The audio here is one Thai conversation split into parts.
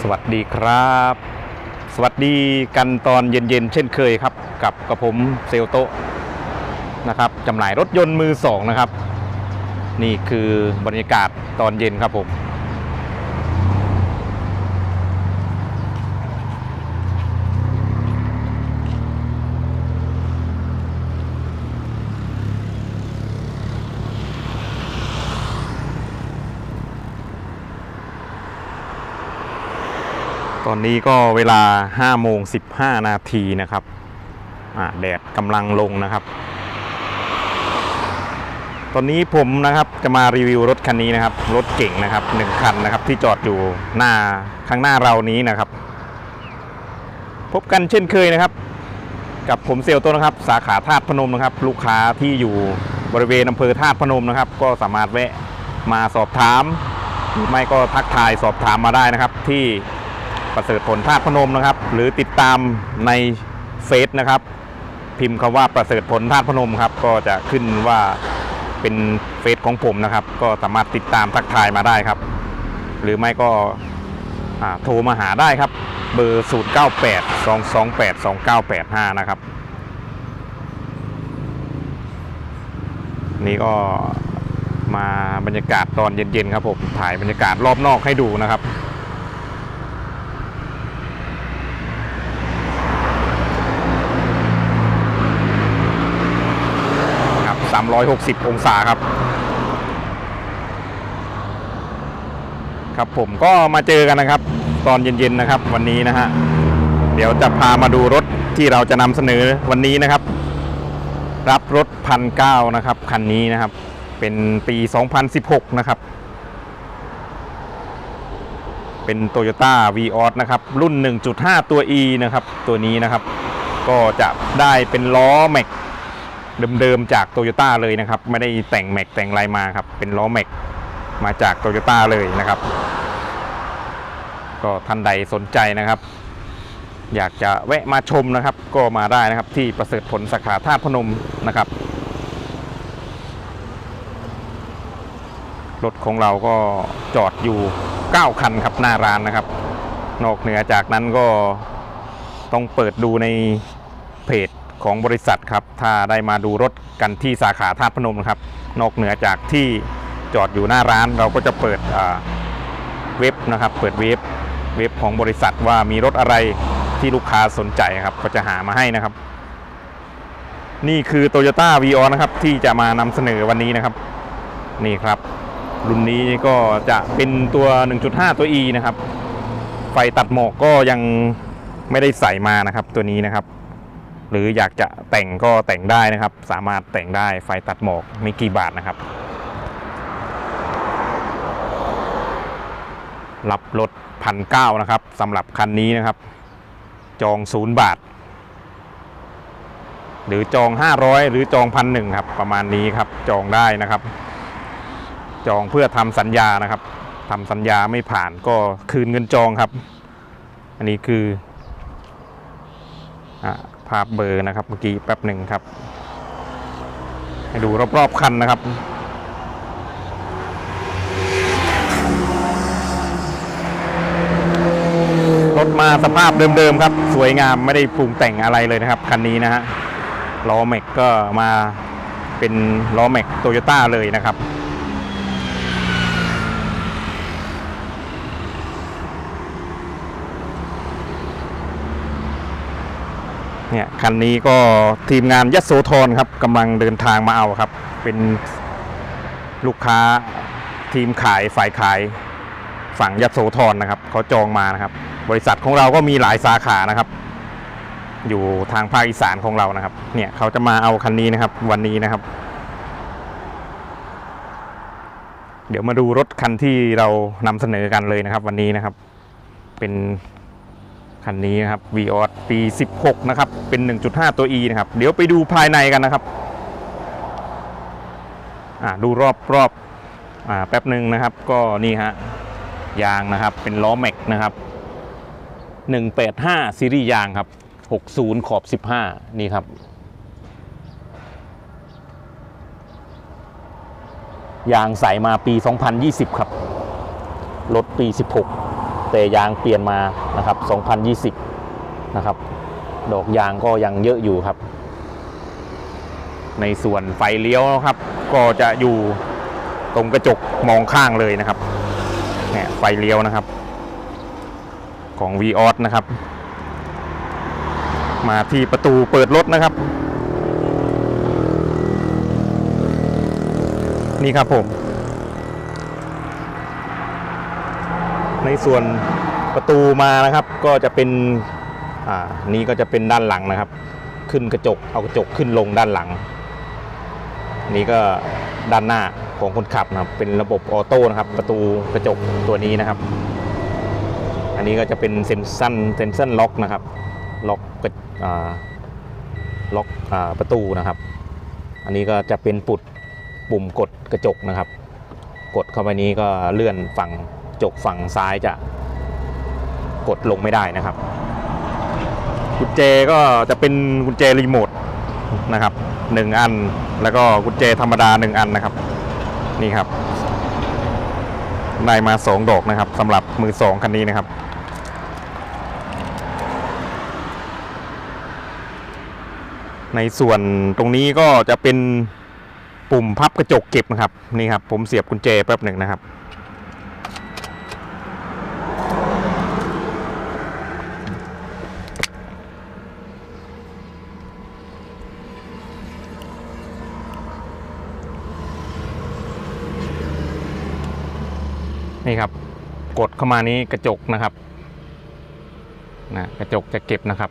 สวัสดีครับ สวัสดีกันตอนเย็นๆ เช่นเคยครับ กับกระผมเซลโตะนะครับจำหน่ายรถยนต์มือสองนะครับ นี่คือบรรยากาศตอนเย็นครับผม ตอนนี้ก็เวลา5โมง15 นาทีนะครับแดดกำลังลงนะครับ ตอนนี้ผมนะครับจะมารีวิวรถคันนี้นะครับ รถเก่งนะครับหนึ่งคันนะครับที่จอดอยู่หน้าข้างหน้าเรานี้นะครับ พบกันเช่นเคยนะครับ กับผมเซลต้นนะครับ สาขาธาตุพนมนะครับ ลูกค้าที่อยู่บริเวณอำเภอธาตุพนมนะครับ ก็สามารถแวะมาสอบถามหรือไม่ก็ทักทายสอบถามมาได้นะครับที่ ประเสริฐผลธาตุพนมนะครับ หรือติดตามในเฟซนะครับ พิมพ์คำว่าประเสริฐผลธาตุพนมครับ ก็จะขึ้นว่าเป็นเฟซของผมนะครับ ก็สามารถติดตามทักทายมาได้ครับ หรือไม่ก็โทรมาหาได้ครับ เบอร์ 0 9 8 2 2 8 2 9 8 5 นะครับ นี่ก็มาบรรยากาศตอนเย็นๆครับผมถ่ายบรรยากาศรอบนอกให้ดูนะครับ ครับ 360 องศาครับ ครับผมก็มาเจอกันนะครับ ตอนเย็นๆนะครับ วันนี้นะฮะเดี๋ยวจะพามาดูรถที่เราจะนำเสนอวันนี้นะครับ รับรถพันเก้านะครับคันนี้นะครับ เป็นปี 2016 นะครับ เป็น Toyota v ีออนะครับ รุ่น 1.5 ตัว E นะครับ ตัวนี้นะครับ ก็จะได้เป็นล้อแม็ก เดิมๆจากโตโยต้าเลยนะครับ ไม่ได้แต่งแม็กแต่งอะไรมาครับ เป็นล้อแม็กมาจากโตโยต้าเลยนะครับ ก็ท่านใดสนใจนะครับ อยากจะแวะมาชมนะครับ ก็มาได้นะครับที่ประเสริฐผลสาขาท่าพนมนะครับรถของเราก็จอดอยู่ 9 คันครับหน้าร้านนะครับ นอกเหนือจากนั้นก็ต้องเปิดดูในเพจ ของบริษัทครับ ถ้าได้มาดูรถกันที่สาขาท่าพนมนะครับ นอกเหนือจากที่จอดอยู่หน้าร้านเราก็จะเปิดเว็บนะครับ เปิดเว็บเว็บของบริษัทว่ามีรถอะไรที่ลูกค้าสนใจครับ ก็จะหามาให้นะครับ นี่คือ Toyota v ีออนะครับ ที่จะมานำเสนอวันนี้นะครับ นี่ครับ รุ่นนี้ก็จะเป็นตัว 1.5 ตัว E นะครับ ไฟตัดหมอกก็ยังไม่ได้ใส่มานะครับตัวนี้นะครับ หรืออยากจะแต่งก็แต่งได้นะครับ สามารถแต่งได้ไฟตัดหมอกไม่กี่บาทนะครับ รับรถพันเก้านะครับสำหรับคันนี้นะครับ จองศูนย์บาท หรือจอง 500 หรือจองพันหนึ่งครับ ประมาณนี้ครับจองได้นะครับ จองเพื่อทำสัญญานะครับทำสัญญาไม่ผ่านก็คืนเงินจองครับ อันนี้คืออา ภาพเบอร์นะครับเมื่อกี้แป๊บหนึ่งครับ ให้ดูรอบๆคันนะครับรถมาสภาพเดิมๆครับ สวยงามไม่ได้ปรุงแต่งอะไรเลยนะครับคันนี้นะฮะล้อแม็กก็มาเป็นล้อแม็กโตโยต้าเลยนะครับ เนี่ยคันนี้ก็ทีมงานยโสธรครับกำลังเดินทางมาเอาครับ เป็นลูกค้าทีมขายฝ่ายขายฝั่งยโสธรนะครับเขาจองมานะครับ บริษัทของเราก็มีหลายสาขานะครับ อยู่ทางภาคอีสานของเรานะครับ เนี่ยเขาจะมาเอาคันนี้นะครับ วันนี้นะครับ เดี๋ยวมาดูรถคันที่เรานำเสนอกันเลยนะครับ วันนี้นะครับ เป็น คันนี้นะครับ v ีออสปี 16 นะครับ เป็น 1.5 ตัว E นะครับ เดี๋ยวไปดูภายในกันนะครับ อ่าดูรอบรอบอ่าแป๊บหนึ่งนะครับ ก็นี่ฮะ ยางนะครับ เป็นล้อแม็กนะครับ 185 ซีรีส์ยางครับ 60 ขอบ 15 นี่ครับ ยางใส่มาปี 2020 ครับ รถปี 16 แต่ยางเปลี่ยนมานะครับ 2020 นะครับ ดอกยางก็ยังเยอะอยู่ครับ ในส่วนไฟเลี้ยวครับ ก็จะอยู่ตรงกระจกมองข้างเลยนะครับเนี่ยไฟเลี้ยวนะครับ ของ v ีออสนะครับ มาที่ประตูเปิดรถนะครับ นี่ครับผม ในส่วนประตูมานะครับ ก็จะเป็นอ่านี่ก็จะเป็นด้านหลังนะครับ ขึ้นกระจกเอากระจกขึ้นลงด้านหลัง นี่ก็ด้านหน้าของคนขับนะครับ เป็นระบบออโต้นะครับ ประตูกระจกตัวนี้นะครับ อันนี้ก็จะเป็นเซนซันเซนซันล็อกนะครับ ล็อกกระอ่าล็อกอ่าประตูนะครับ อันนี้ก็จะเป็นปุ่ดปุ่มกดกระจกนะครับ กดเข้าไปนี้ก็เลื่อนฝั่ง จกฝั่งซ้ายจะกดลงไม่ได้นะครับ กุญแจก็จะเป็นกุญแจรีโมทนะครับหนึ่งอันแล้วก็กุญแจธรรมดาหนึ่งอันนะครับ นี่ครับได้มาสองดอกนะครับสำหรับมือสองคันนี้นะครับในส่วนตรงนี้ก็จะเป็นปุ่มพับกระจกเก็บนะครับนี่ครับ ผมเสียบกุญแจแป๊บหนึ่งนะครับ นี่ครับ กดเข้ามานี้กระจกนะครับนะกระจกจะเก็บนะครับ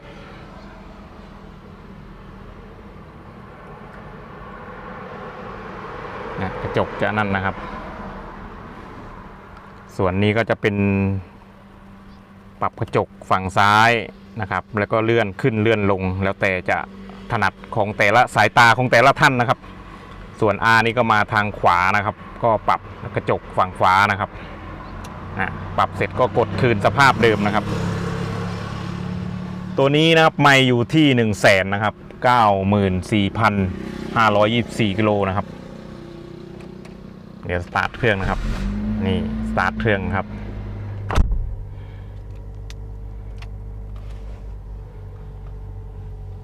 นะกระจกจะนั่นนะครับ ส่วนนี้ก็จะเป็น ปรับกระจกฝั่งซ้ายนะครับ แล้วก็เลื่อนขึ้นเลื่อนลง แล้วแต่จะถนัดของแต่ละสายตาของแต่ละท่านนะครับ ส่วน R นี่ก็มาทางขวานะครับ ก็ปรับกระจกฝั่งขวานะครับ นะปรับเสร็จก็กดคืนสภาพเดิมนะครับ ตัวนี้นะครับไม่อยู่ที่1 0 0 0 0แสนนะครับ94,524กิโลนะครับ เดี๋ยวสตาร์ทเครื่องนะครับ นี่สตาร์ทเครื่องครับ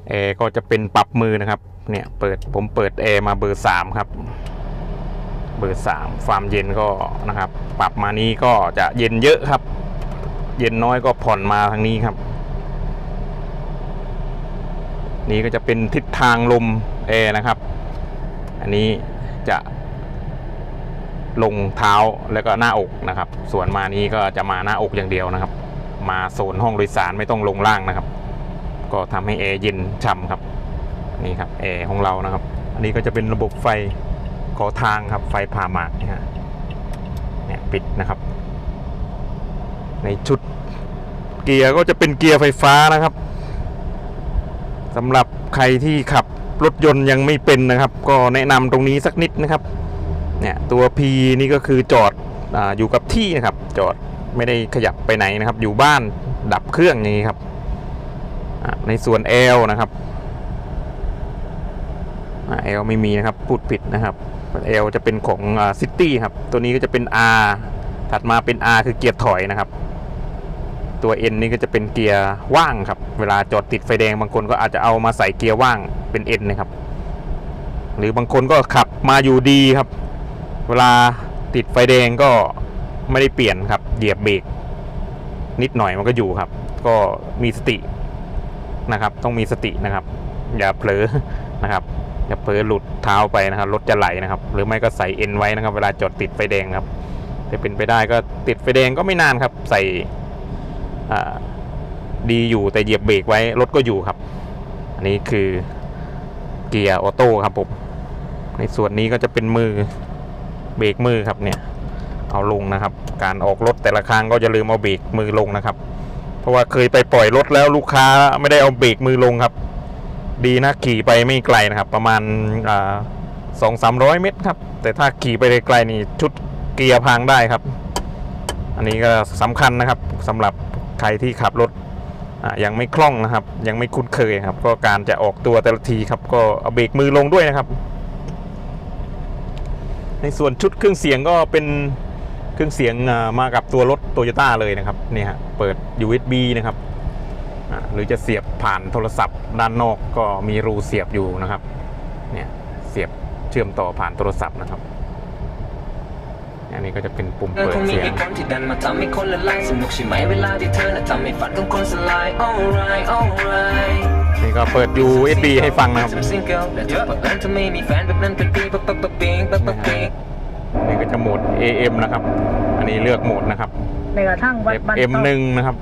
แอร์ก็จะเป็นปรับมือนะครับ เนี่ยเปิดผมเปิดแอร์มาเบอร์3ครับ เบอร์3ความเย็นก็นะครับ ปรับมานี้ก็จะเย็นเยอะครับ เย็นน้อยก็ผ่อนมาทางนี้ครับ นี่ก็จะเป็นทิศทางลมแอร์นะครับ อันนี้จะลงเท้าแล้วก็หน้าอกนะครับ ส่วนมานี้ก็จะมาหน้าอกอย่างเดียวนะครับ มาโซนห้องโดยสารไม่ต้องลงล่างนะครับ ก็ทำให้แอร์เย็นช่ำครับ นี่ครับแอร์ของเรานะครับ อันนี้ก็จะเป็นระบบไฟ ขอทางครับไฟผ่ามากนี่ฮะเนี่ยปิดนะครับ ในชุดเกียร์ก็จะเป็นเกียร์ไฟฟ้านะครับสำหรับใครที่ขับรถยนต์ยังไม่เป็นนะครับ ก็แนะนำตรงนี้สักนิดนะครับเนี่ยตัว P นี่ก็คือจอดออยู่กับที่นะครับ จอดไม่ได้ขยับไปไหนนะครับ อยู่บ้านดับเครื่องอย่างนี้ครับในส่วน L นะครับ L ไม่มีนะครับ พูดผิดนะครับ L จะเป็นของซิตี้ครับ ตัวนี้ก็จะเป็น R ถัดมาเป็น R คือเกียร์ถอยนะครับ ตัว N นี่ก็จะเป็นเกียร์ว่างครับ เวลาจอดติดไฟแดงบางคนก็อาจจะเอามาใส่เกียร์ว่างเป็น N นะครับ หรือบางคนก็ขับมาอยู่ดีครับ เวลาติดไฟแดงก็ไม่ได้เปลี่ยนครับ เหยียบเบรกนิดหน่อยมันก็อยู่ครับ ก็มีสตินะครับ ต้องมีสตินะครับ อย่าเผลอนะครับ อย่าเผลอหลุดเท้าไปนะครับรถจะไหลนะครับ หรือไม่ก็ใส่เอ็นไว้นะครับ เวลาจอดติดไฟแดงครับถ้าเป็นไปได้ก็ติดไฟแดงก็ไม่นานครับ ใส่ดีอยู่แต่เหยียบเบรกไว้รถก็อยู่ครับ อันนี้คือเกียร์ออโต้ครับผมในส่วนนี้ก็จะเป็นมือเบรกมือครับเนี่ย เอาลงนะครับ การออกรถแต่ละครั้งก็จะลืมเอาเบรกมือลงนะครับ เพราะว่าเคยไปปล่อยรถแล้วลูกค้าไม่ได้เอาเบรกมือลงครับ ดีนะขี่ไปไม่ไกลนะครับ ประมาณสองสามร้อยเมตรครับ แต่ถ้าขี่ไปไกลนี่ชุดเกียร์พังได้ครับ อันนี้ก็สำคัญนะครับสำหรับใครที่ขับรถยังไม่คล่องนะครับ ยังไม่คุ้นเคยครับ ก็การจะออกตัวแต่ละทีครับ ก็เอาเบรกมือลงด้วยนะครับ ในส่วนชุดเครื่องเสียงก็เป็นเครื่องเสียงมากับตัวรถโตโยต้าเลยนะครับนี่ฮะเปิด USB นะครับ หรือจะเสียบผ่านโทรศัพท์ ด้านนอกก็มีรูเสียบอยู่นะครับเนี่ยเสียบเชื่อมต่อผ่านโทรศัพท์นะครับอันนี้ก็จะเป็นปุ่มเธอเปิดคงมีเสียงเหตุผลที่ดันมาทำให้คนละลายสนุกใช่ไหมเวลาที่เธอน่ะทำให้ฝันของคนสลาย alright alright นี่ก็เปิด USB ให้ฟังนะครับทำซิงเกิลและเธอเปิดเอิญเธอไม่มีแฟนแบบนั้นเป็นปีปั๊บปั๊บปั๊บปิ๊งปั๊บปั๊บปิ๊งนี่ก็จะโหมด AM นะครับ อันนี้เลือกโหมดนะครับในกระทั่งวัดบ้าน FM1 นะครับ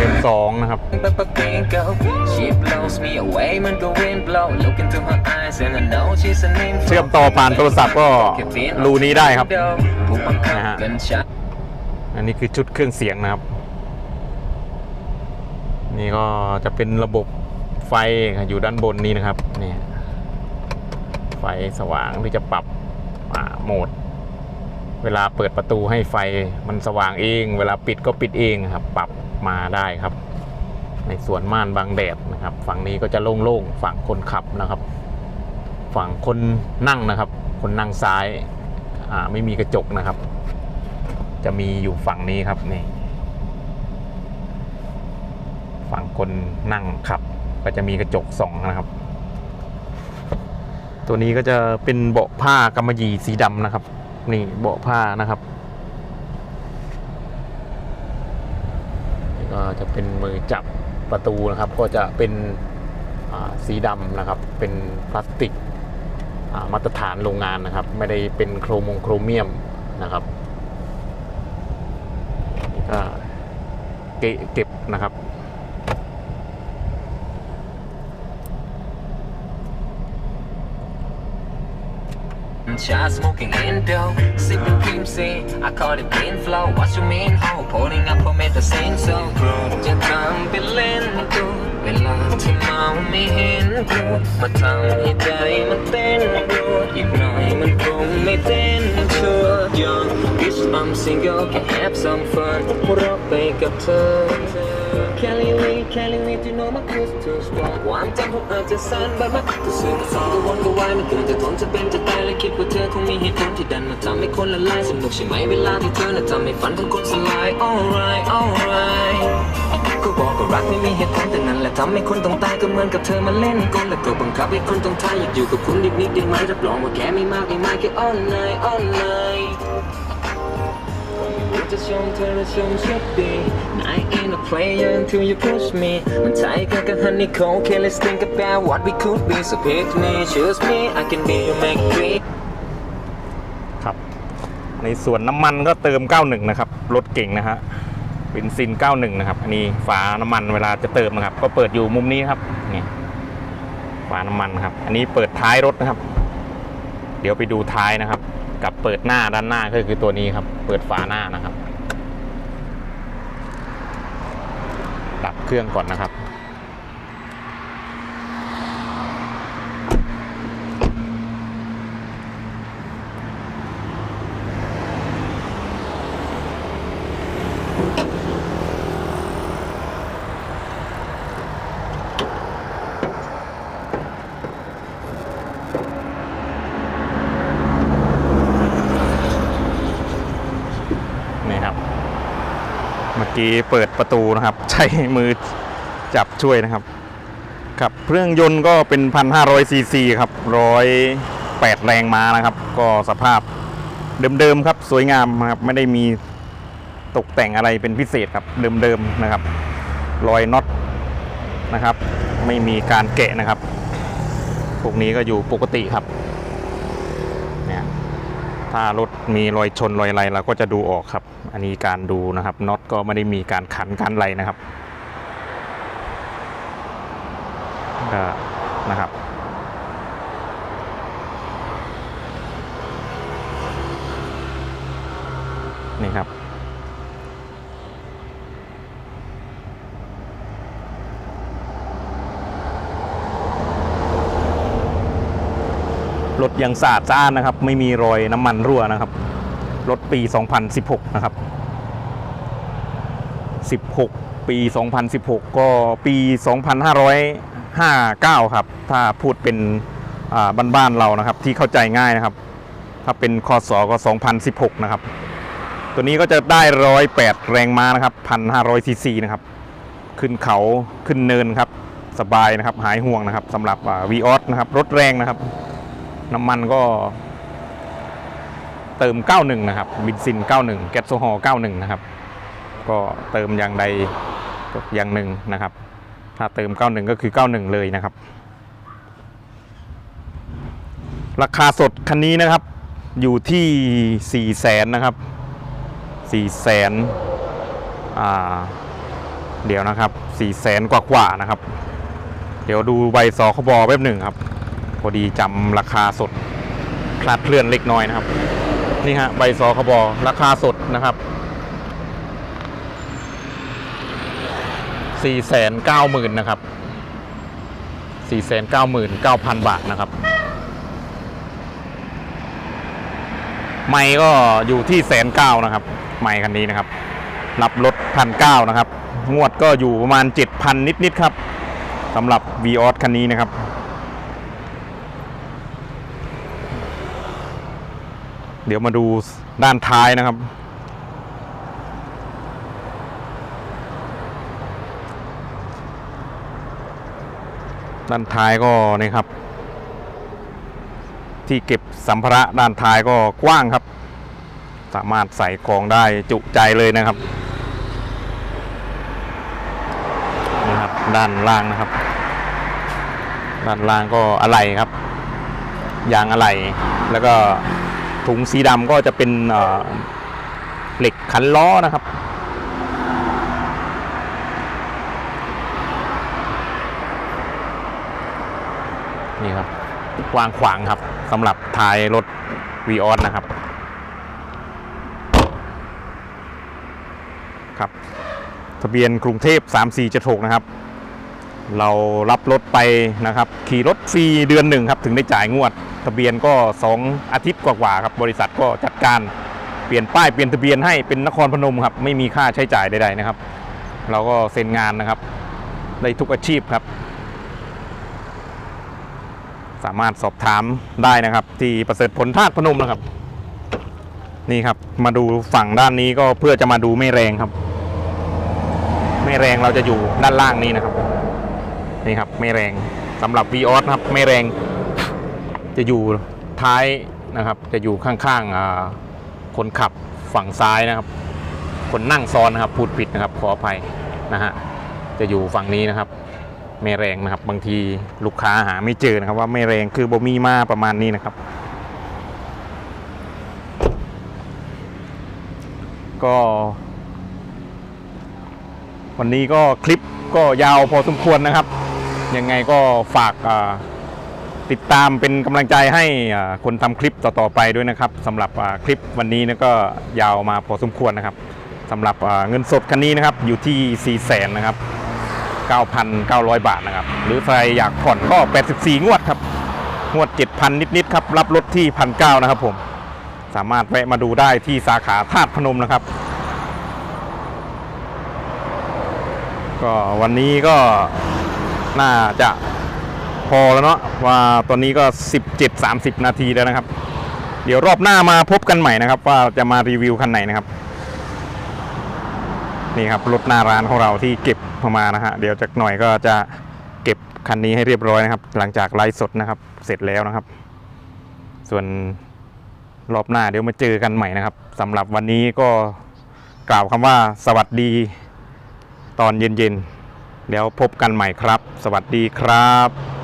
FM2 นะครับปั๊บปั๊บปิ๊ง go she blows me away มันก็ wind blow look into her eyes and I know she's an info เชื่อมต่อผ่านโทรศัพท์ก็รูนี้ได้ครับผู้บังคับนะฮะกันชัดอันนี้คือชุดเครื่องเสียงนะครับ นี่ก็จะเป็นระบบไฟอยู่ด้านบนนี้นะครับนี่ไฟสว่างที่จะปรับอ่าโหมด เวลาเปิดประตูให้ไฟมันสว่างเอง เวลาปิดก็ปิดเองครับ ปรับ มาได้ครับ ในส่วนม่านบังแดดนะครับ ฝั่งนี้ก็จะโล่งๆฝั่งคนขับนะครับ ฝั่งคนนั่งนะครับ คนนั่งซ้ายาไม่มีกระจกนะครับ จะมีอยู่ฝั่งนี้ครับนี่ฝั่งคนนั่งขับ ก็จะมีกระจกสองนะครับ ตัวนี้ก็จะเป็นเบาะผ้ากำมะหยี่สีดำนะครับ นี่เบาะผ้านะครับนี่ก็ จะเป็นมือจับประตูนะครับ ก็จะเป็นสีดำนะครับ เป็นพลาสติกมาตรฐานโรงงานนะครับ ไม่ได้เป็นโครมงโครเมียมนะครับเก็บนะครับ Shot smoking in dough C. I call it bean flow. What you mean? Oh, pulling up on me the same so. จะทำเป็นเล่นดูเวลาที่เมาไม่เห็นดูมาทำให้ใจมันเต้นดูอีกหน่อยมันคงไม่เต้นชัวร์ Young bitch I'm single can have some fun หัวเราะไปกับเธอ Kelly Lee Kelly Lee you know my cruise too strong ความจำผมอาจจะสั้น but my ก็สื่อก็สองก็วนก็วายมันเกินจะทนจะเป็นจะตายและคิดว่าเธอคงมีเหตุผลที่ดันมาทำให้คนละลายสนุกใช่ไหมเวลาที่เธอน่ะทำให้ฝันของคนสลาย alright alright ก็บอกก็รักไม่มีเหตุผลแต่นั่นแหละทำให้คนต้องตายก็เหมือนกับเธอมาเล่นกลและก็บังคับให้คนต้องทายอยากอยู่กับคุณนิดนิดๆได้ไหมรับรองว่าแค่ไม่มากไม่มากแค่ all night all night จะชมเธอและชมชัดดี I ain't a player until you push me มันใช่กันกับ honey cold okay let's think about what we could be so pick me choose me I can be your make dream ครับ ในส่วนน้ำมันก็เติม 91 นะครับ รถเก่งนะฮะเบนซิน 91 นะครับ อันนี้ฝาน้ำมันเวลาจะเติมนะครับ ก็เปิดอยู่มุมนี้ครับ นี่ ฝาน้ำมันครับ อันนี้เปิดท้ายรถนะครับ เดี๋ยวไปดูท้ายนะครับ กับเปิดหน้าด้านหน้าก็คือตัวนี้ครับ เปิดฝาหน้านะครับ ดับเครื่องก่อนนะครับ เมื่อกี้เปิดประตูนะครับ ใช้มือจับช่วยนะครับครับเครื่องยนต์ก็เป็น1,500ซีซีครับ108แรงม้านะครับ ก็สภาพเดิมๆครับ สวยงามครับไม่ได้มีตกแต่งอะไรเป็นพิเศษครับเดิมๆนะครับรอยน็อตนะครับ ไม่มีการแกะนะครับพวกนี้ก็อยู่ปกติครับ ถ้ารถมีรอยชนรอยอะไรเราก็จะดูออกครับ อันนี้การดูนะครับน็อตก็ไม่ได้มีการขันการไรนะครับก็นะครับนี่ครับ รถยังสะอาดสะอ้านนะครับ ไม่มีรอยน้ำมันรั่วนะครับ รถปี 2016 นะครับ 16 ปี 2016 ก็ปี 2559 ครับ ถ้าพูดเป็นอ่าบ้านๆเรานะครับ ที่เข้าใจง่ายนะครับ ถ้าเป็นคศก็ 2016 นะครับ ตัวนี้ก็จะได้ร้อยแปดแรงม้านะครับพันห้าร้อยซีซีนะครับ ขึ้นเขาขึ้นเนินครับ สบายนะครับ หายห่วงนะครับสำหรับวีออสนะครับ รถแรงนะครับ น้ำมันก็ เติม 91 นะครับบินซิน 91 แก๊สโซฮอล์91 นะครับ ก็เติมอย่างใดอย่างหนึ่งนะครับ ถ้าเติม 91 ก็คือ 91 เลยนะครับ ราคาสดคันนี้นะครับ อยู่ที่ 4 0 0แสนนะครับ 4 แสนอ่าเดี๋ยวนะครับ 4 แสนกว่าๆนะครับ เดี๋ยวดูใบสคบแป๊บหนึ่งครับ พอดีจำราคาสดคลาดเคลื่อนเล็กน้อยนะครับ นี่ฮะใบสคบอราคาสดนะครับ4 9 0 0 0 0นะครับ4 9 9 9 0 0 0 บาทนะครับ ไม่ก็อยู่ที่แสนเก้านะครับ ไม่คันนี้นะครับ รับรถพันเก้านะครับ งวดก็อยู่ประมาณ 7,000 นิด ๆ ครับสำหรับ v ีออสคันนี้นะครับ เดี๋ยวมาดูด้านท้ายนะครับ ด้านท้ายก็นี่ครับ ที่เก็บสัมภาระด้านท้ายก็กว้างครับ สามารถใส่ของได้จุใจเลยนะครับนี่ครับด้านล่างนะครับ ด้านล่างก็อะไหล่ครับ ยางอะไหล่แล้วก็ ถุงสีดำก็จะเป็นเหล็กขันล้อนะครับ นี่ครับ วางขวางครับสำหรับท้ายรถวีออสนะครับครับทะเบียนกรุงเทพ 3476 นะครับ เรารับรถไปนะครับ ขี่รถฟรีเดือนหนึ่งครับ ถึงได้จ่ายงวด ทะเบียนก็ 2 อาทิตย์กว่าๆครับ บริษัทก็จัดการเปลี่ยนป้ายเปลี่ยนทะเบียนให้เป็นนครพนมครับ ไม่มีค่าใช้จ่ายใดๆนะครับ เราก็เซ็นงานนะครับได้ทุกอาชีพครับ สามารถสอบถามได้นะครับ ที่ประเสริฐผลธาตุพนมนะครับ นี่ครับมาดูฝั่งด้านนี้ก็เพื่อจะมาดูไม่แรงครับไม่แรงเราจะอยู่ด้านล่างนี้นะครับ นี่ครับไม่แรงสำหรับ v ีออสครับไม่แรง จะอยู่ท้ายนะครับ จะอยู่ข้างๆคนขับฝั่งซ้ายนะครับ คนนั่งซ้อนนะครับพูดผิดนะครับขออภัยนะฮะจะอยู่ฝั่งนี้นะครับไม่แรงนะครับ บางทีลูกค้าหาไม่เจอนะครับ ว่าไม่แรงคือบ่มีมาประมาณนี้นะครับ ก็ วันนี้ก็คลิปก็ยาวพอสมควรนะครับ ยังไงก็ฝากอ่า ติดตามเป็นกำลังใจให้คนทำคลิปต่อๆไปด้วยนะครับสำหรับคลิปวันนี้นะก็ยาวมาพอสมควรนะครับสำหรับเงินสดคันนี้นะครับอยู่ที่ 4 0 0แสนนะครับ 9,900 บาทนะครับ หรือใครอยากผ่อนก็ 84 งวดครับ งวด 7,000 นิดๆครับ รับรถที่ 1,900 นะครับผม สามารถแวะมาดูได้ที่สาขาธาตุพนมนะครับ ก็วันนี้ก็น่าจะ พอแล้วเนาะว่าตอนนี้ก็ 17 30 นาทีแล้วนะครับ เดี๋ยวรอบหน้ามาพบกันใหม่นะครับ ว่าจะมารีวิวคันไหนนะครับ นี่ครับรถหน้าร้านของเราที่เก็บมานะฮะเดี๋ยวจากหน่อยก็จะเก็บคันนี้ให้เรียบร้อยนะครับ หลังจากไลฟ์สดนะครับ เสร็จแล้วนะครับ ส่วนรอบหน้าเดี๋ยวมาเจอกันใหม่นะครับสำหรับวันนี้ก็กล่าวคำว่าสวัสดีตอนเย็นๆเดี๋ยวพบกันใหม่ครับ สวัสดีครับ